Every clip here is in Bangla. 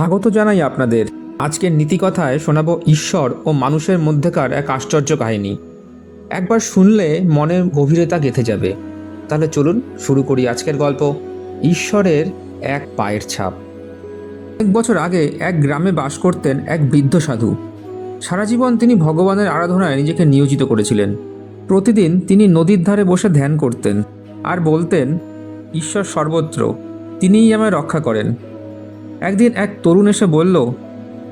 স্বাগত জানাই আপনাদের। আজকের নীতিকথায় শোনাবো ঈশ্বর ও মানুষের মধ্যেকার এক আশ্চর্য কাহিনী। একবার শুনলে মনের গভীরতা গেঁথে যাবে। তাহলে চলুন শুরু করি আজকের গল্প। ঈশ্বরের এক পায়ের ছাপ। এক বছর আগে এক গ্রামে বাস করতেন এক বৃদ্ধ সাধু। সারা জীবন তিনি ভগবানের আরাধনায় নিজেকে নিয়োজিত করেছিলেন। প্রতিদিন তিনি নদীর ধারে বসে ধ্যান করতেন আর বলতেন, ঈশ্বর সর্বত্র, তিনিই আমায় রক্ষা করেন। একদিন এক তরুণ এসে বলল,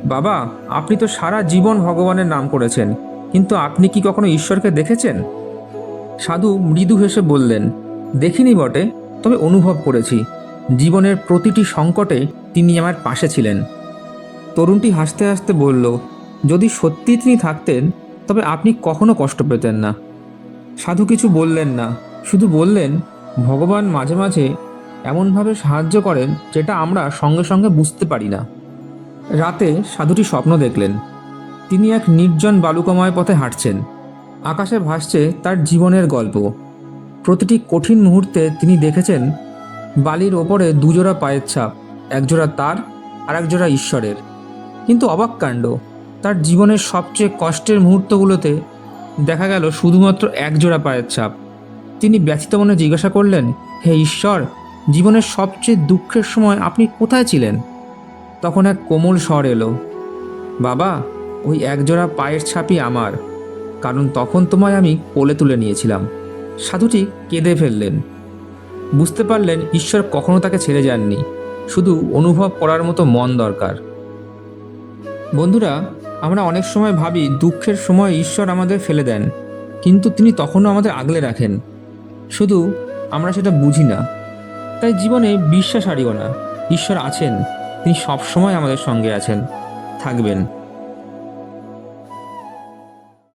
বাবা, আপনি তো সারা জীবন ভগবানের নাম করেছেন, কিন্তু আপনি কি কখনো ঈশ্বরকে দেখেছেন? সাধু মৃদু হেসে বললেন, দেখিনি বটে, তবে অনুভব করেছি। জীবনের প্রতিটি সংকটে তিনি আমার পাশে ছিলেন। তরুণটি হাসতে হাসতে বলল, যদি সত্যি তিনি থাকতেন, তবে আপনি কখনো কষ্ট পেতেন না। সাধু কিছু বললেন না, শুধু বললেন, ভগবান মাঝে মাঝে এমনভাবে সাহায্য করেন যেটা আমরা সঙ্গে সঙ্গে বুঝতে পারি না। রাতে সাধুটি স্বপ্ন দেখলেন। তিনি এক নির্জন বালুকাময় পথে হাঁটছেন। আকাশে ভাসছে তার জীবনের গল্প। প্রতিটি কঠিন মুহূর্তে তিনি দেখেছেন বালির ওপরে দুজোড়া পায়ের ছাপ, একজোড়া তার আর একজোড়া ঈশ্বরের। কিন্তু অবাক কাণ্ড, তার জীবনের সবচেয়ে কষ্টের মুহূর্তগুলোতে দেখা গেল শুধুমাত্র একজোড়া পায়ের ছাপ। তিনি ব্যথিত মনে জিজ্ঞাসা করলেন, হে ঈশ্বর জীবনের সবচেয়ে দুঃখের সময় আপনি কোথায় ছিলেন? তখন এক কোমল স্বর এলো, বাবা, ওই একজোড়া পায়ের ছাপই আমার। কারণ তখন তোমায় আমি কোলে তুলে নিয়েছিলাম। সাধুটি কেঁদে ফেললেন। বুঝতে পারলেন ঈশ্বর কখনো তাকে ছেড়ে যাননি। শুধু অনুভব করার মতো মন দরকার। বন্ধুরা, আমরা অনেক সময় ভাবি দুঃখের সময় ঈশ্বর আমাদের ফেলে দেন। কিন্তু তিনি তখনও আমাদের আগলে রাখেন। শুধু আমরা সেটা বুঝি না। তাই জীবনে বিশ্বাস হারিও না। ঈশ্বর আছেন তিনি সবসময় আমাদের সঙ্গে আছেন থাকবেন।